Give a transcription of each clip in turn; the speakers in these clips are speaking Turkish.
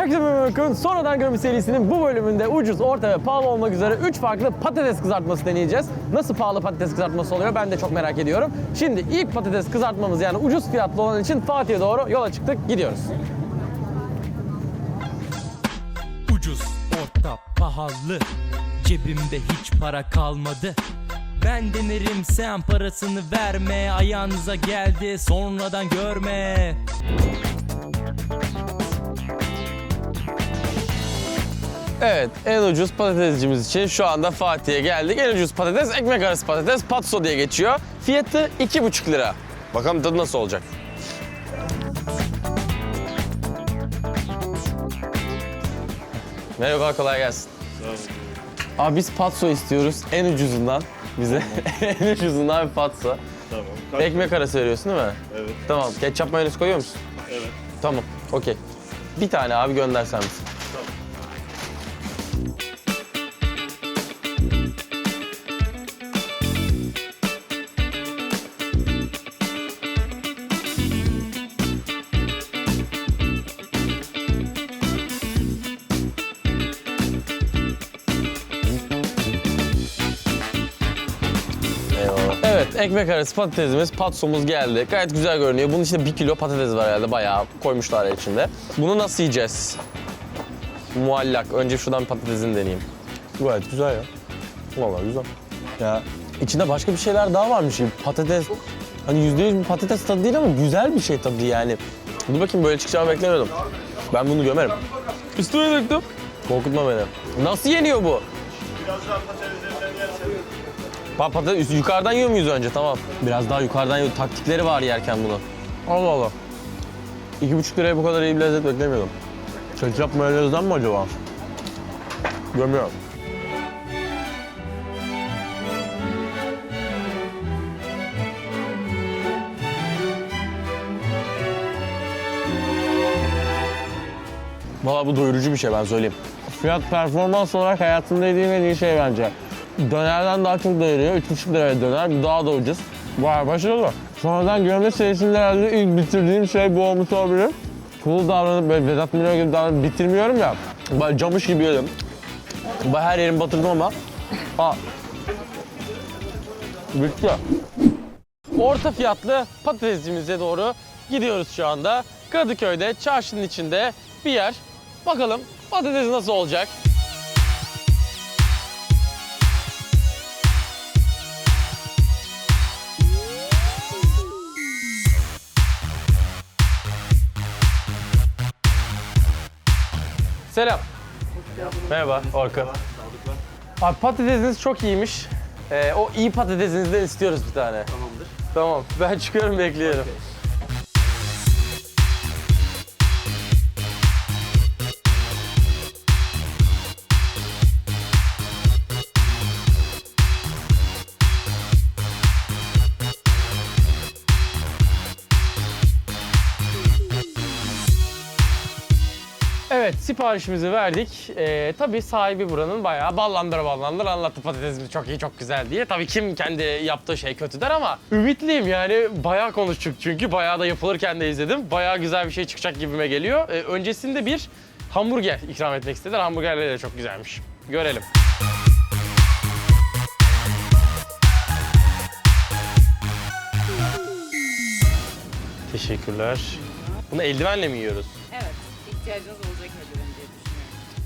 Herkese merhaba bakın. Sonradan görme serisinin bu bölümünde ucuz, orta ve pahalı olmak üzere 3 farklı patates kızartması deneyeceğiz. Nasıl pahalı patates kızartması oluyor ben de çok merak ediyorum. Şimdi ilk patates kızartmamız yani ucuz fiyatlı olan için Fatih'e doğru yola çıktık, gidiyoruz. Ucuz, orta, pahalı Cebimde hiç para kalmadı Ben denerim sen parasını verme Ayağınıza geldi sonradan görme Evet, en ucuz patatescimiz için şu anda Fatih'e geldik. En ucuz patates, ekmek arası patates, patso diye geçiyor. Fiyatı 2,5 lira. Bakalım tadı nasıl olacak. Merhaba, kolay gelsin. Abi biz patso istiyoruz, en ucuzundan. Bize en ucuzundan bir patso. Tamam. Kaç- Ekmek arası veriyorsun değil mi? Evet. Tamam, ketçap mayonez koyuyor musun? Evet. Tamam, okey. Bir tane abi göndersen misin? Ekmek arası patatesimiz, patsomuz geldi. Gayet güzel görünüyor. Bunun içinde bir kilo patates var herhalde. Bayağı koymuşlar içinde. Bunu nasıl yiyeceğiz? Muallak. Önce şuradan patatesini deneyeyim. Gayet güzel ya. Vallahi güzel. Ya içinde başka bir şeyler daha varmış gibi. Patates, hani yüzde yüz bir patates tadı değil ama güzel bir şey tadı yani. Dur bakayım böyle çıkacağını beklemiyordum. Ben bunu gömerim. Üstüne döktüm. Korkutma beni. Nasıl yeniyor bu? Biraz daha patateslerinden yersen. Patates yukarıdan yiyor muyuz önce? Tamam. Biraz daha yukarıdan yiyor. Taktikleri var yerken bunu. Allah Allah. İki buçuk liraya bu kadar iyi bir lezzet beklemiyordum. Ketçap mayonezden mi acaba? Gömüyorum. Valla bu doyurucu bir şey ben söyleyeyim. Fiyat performans olarak hayatımda yediğim en iyi şey bence. Dönerden daha çok doyuruyor. 3,5 liraya döner. Daha da ucuz. Vay başarılı. Sonradan görme serisinde herhalde ilk bitirdiğim şey bu olmuş olabilir. Cool davranıp böyle Vedat Milor gibi davranıp bitirmiyorum ya. Böyle camış gibi yedim. Ben her yerimi batırdım ama. Aa. Bitti. Orta fiyatlı patatesimize doğru gidiyoruz şu anda. Kadıköy'de çarşının içinde bir yer. Bakalım patates nasıl olacak? Selam. Merhaba Orkun. Abi patatesiniz çok iyiymiş. Ee, o iyi patatesinizden istiyoruz bir tane. Tamamdır. Tamam. Ben çıkıyorum bekliyorum. Evet siparişimizi verdik. Ee, tabii sahibi buranın bayağı ballandıra ballandıra anlattı patatesimiz çok iyi çok güzel diye. Tabii kim kendi yaptığı şey kötü der ama ümitliyim yani bayağı konuştuk çünkü bayağı da yapılırken de izledim. Bayağı güzel bir şey çıkacak gibime geliyor. Ee, öncesinde bir hamburger ikram etmek istediler. Hamburgerleri de çok güzelmiş. Görelim. Teşekkürler. Bunu eldivenle mi yiyoruz? Evet, ihtiyacınız düşünüyorum.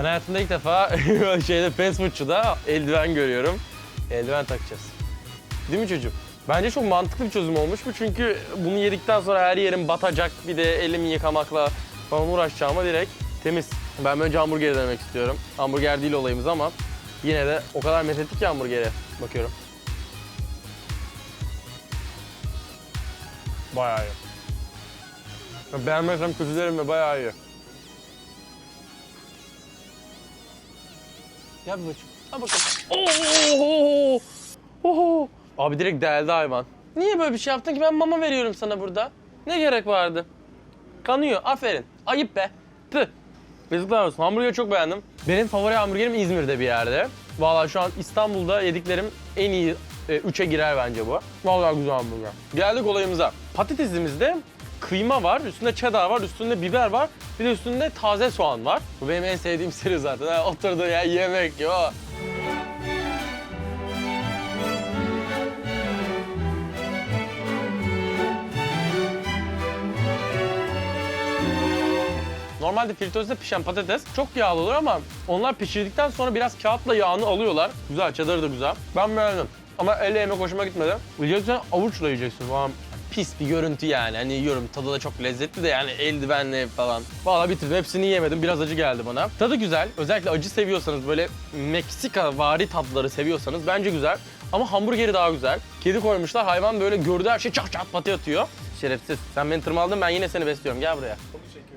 Ben hayatımda ilk defa şeyde fast foodçuda eldiven görüyorum. Eldiven takacağız. Değil mi çocuğum? Bence çok mantıklı bir çözüm olmuş bu çünkü bunu yedikten sonra her yerim batacak bir de elimi yıkamakla falan uğraşacağıma direkt temiz. Ben önce hamburgeri denemek istiyorum. Hamburger değil olayımız ama yine de o kadar methettik ki hamburgeri. Bakıyorum. Bayağı iyi. Beğenmezsem kötü derim de bayağı iyi. Gel bir bakayım. Al bakalım. Oo! Oho! Abi direkt deldi hayvan. Niye böyle bir şey yaptın ki? Ben mama veriyorum sana burada. Ne gerek vardı? Kanıyor. Aferin. Ayıp be. Tüh. Yazıklar olsun. Hamburgeri çok beğendim. Benim favori hamburgerim İzmir'de bir yerde. Vallahi şu an İstanbul'da yediklerim en iyi 3'e girer bence bu. Vallahi güzel hamburger. Geldik olayımıza. Patatesimizde kıyma var, üstünde cheddar var, üstünde biber var. Bir de üstünde taze soğan var. Bu benim en sevdiğim seri zaten. Ha, oturdu ya yemek ya. Normalde fritözde pişen patates çok yağlı olur ama onlar pişirdikten sonra biraz kağıtla yağını alıyorlar. Güzel, çedarı da güzel. Ben beğendim. Ama elle yemek hoşuma gitmedi. Yiyeceksen avuçla yiyeceksin falan. Pis bir görüntü yani. Hani yiyorum tadı da çok lezzetli de yani eldivenle falan. Valla bitirdim. Hepsini yemedim. Biraz acı geldi bana. Tadı güzel. Özellikle acı seviyorsanız böyle Meksika vari tatları seviyorsanız bence güzel. Ama hamburgeri daha güzel. Kedi koymuşlar. Hayvan böyle gördüğü her şey çat çat pati atıyor. Şerefsiz. Sen beni tırmaladın ben yine seni besliyorum. Gel buraya.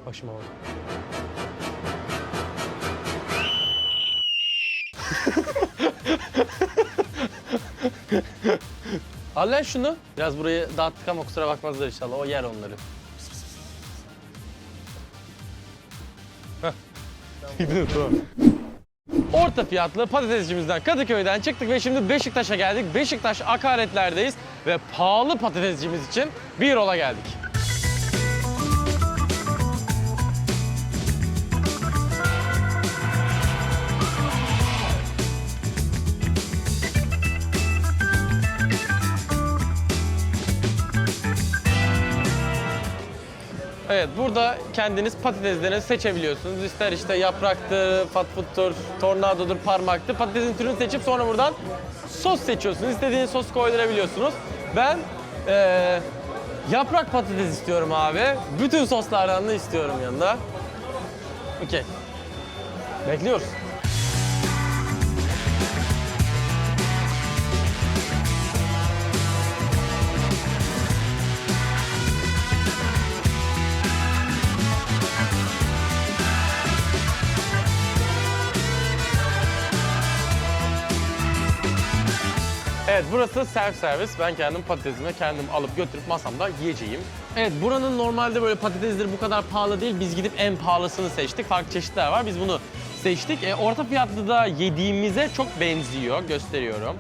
Başıma bak. Al lan şunu. Biraz burayı dağıttık ama kusura bakmazlar inşallah. O yer onları. Heh. Tamam. Orta fiyatlı patatescimizden Kadıköy'den çıktık ve şimdi Beşiktaş'a geldik. Beşiktaş akaretlerdeyiz ve pahalı patatescimiz için bir rola geldik. Evet, burada kendiniz patateslerinizi seçebiliyorsunuz. İster işte yapraktır, fatfuttur, tornadodur, parmaktır. Patatesin türünü seçip sonra buradan sos seçiyorsunuz. İstediğiniz sos koydurabiliyorsunuz. Ben eee, yaprak patates istiyorum abi. Bütün soslardan da istiyorum yanında. Okey. Bekliyoruz. Evet burası self servis. Ben kendim patatesimi kendim alıp götürüp masamda yiyeceğim. Evet buranın normalde böyle patatesleri bu kadar pahalı değil. Biz gidip en pahalısını seçtik. Farklı çeşitler var. Biz bunu seçtik. E, orta fiyatlı da yediğimize çok benziyor. Gösteriyorum.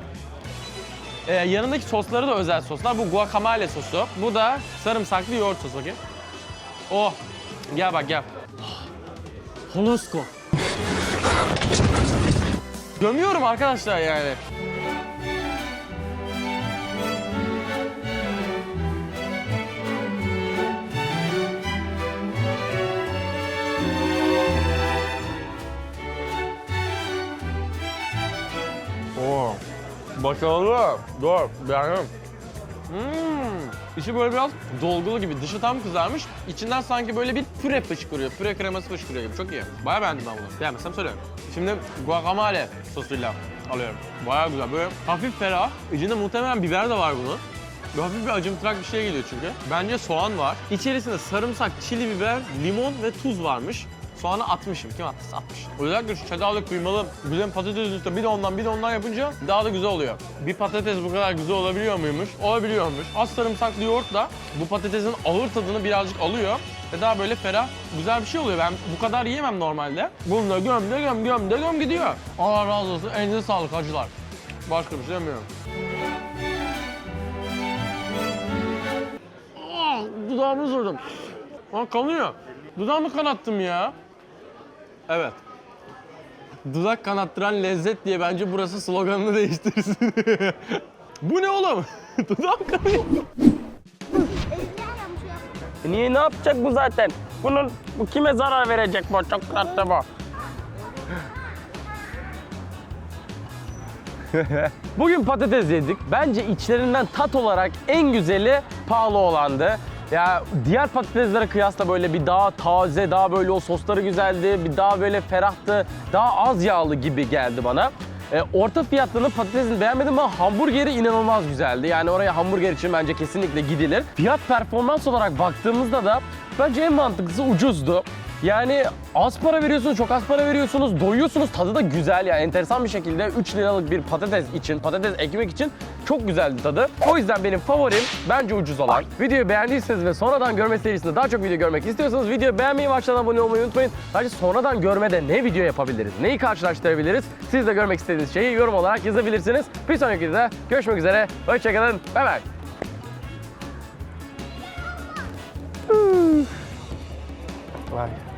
E, yanındaki sosları da özel soslar. Bu guacamole sosu. Bu da sarımsaklı yoğurt sosu. Bakayım. Oh. Gel bak gel. Holosko. Gömüyorum arkadaşlar yani. Başarılı. Dur. Beğendim. Hmm. İçi böyle biraz dolgulu gibi. Dışı tam kızarmış. İçinden sanki böyle bir püre fışkırıyor. Püre kreması fışkırıyor gibi. Çok iyi. Bayağı beğendim ben bunu. Beğenmezsem söylüyorum. Şimdi guacamole sosuyla alıyorum. Bayağı güzel. Böyle hafif ferah. İçinde muhtemelen biber de var bunun. Bir hafif bir acımtırak bir şey geliyor çünkü. Bence soğan var. İçerisinde sarımsak, çili biber, limon ve tuz varmış. Soğanı atmışım. Kim attıysa atmış. Özellikle şu çedallı kıymalı güzel patatesin üstüne bir de ondan bir de ondan yapınca daha da güzel oluyor. Bir patates bu kadar güzel olabiliyor muymuş? Olabiliyormuş. Az sarımsaklı yoğurtla bu patatesin ağır tadını birazcık alıyor. Ve daha böyle ferah, güzel bir şey oluyor. Ben bu kadar yiyemem normalde. Bunu da göm de göm göm de göm gidiyor. Allah razı olsun. Elinize sağlık hacılar. Başka bir şey demiyorum. Dudağımı sürdüm. Aa, kanıyor. Dudağımı kanattım ya. Evet. Dudak kanattıran lezzet diye bence burası sloganını değiştirsin. Bu ne oğlum? Dudağım kanıyor. Niye ne yapacak bu zaten? Bunun bu kime zarar verecek bu çok tatlı bu. Bugün patates yedik. Bence içlerinden tat olarak en güzeli pahalı olandı. Ya diğer patateslere kıyasla böyle bir daha taze, daha böyle o sosları güzeldi, bir daha böyle ferahtı, daha az yağlı gibi geldi bana. E, orta fiyatlının patatesini beğenmedim ama hamburgeri inanılmaz güzeldi. Yani oraya hamburger için bence kesinlikle gidilir. Fiyat performans olarak baktığımızda da bence en mantıklısı ucuzdu. Yani az para veriyorsunuz, çok az para veriyorsunuz, doyuyorsunuz. Tadı da güzel yani enteresan bir şekilde 3 liralık bir patates için, patates ekmek için çok güzeldi tadı. O yüzden benim favorim bence ucuz olan. Videoyu beğendiyseniz ve sonradan görme serisinde daha çok video görmek istiyorsanız videoyu beğenmeyi ve aşağıdan abone olmayı unutmayın. Ayrıca sonradan görmede ne video yapabiliriz, neyi karşılaştırabiliriz? Siz de görmek istediğiniz şeyi yorum olarak yazabilirsiniz. Bir sonraki videoda görüşmek üzere. Hoşçakalın. Bay bay. Vay.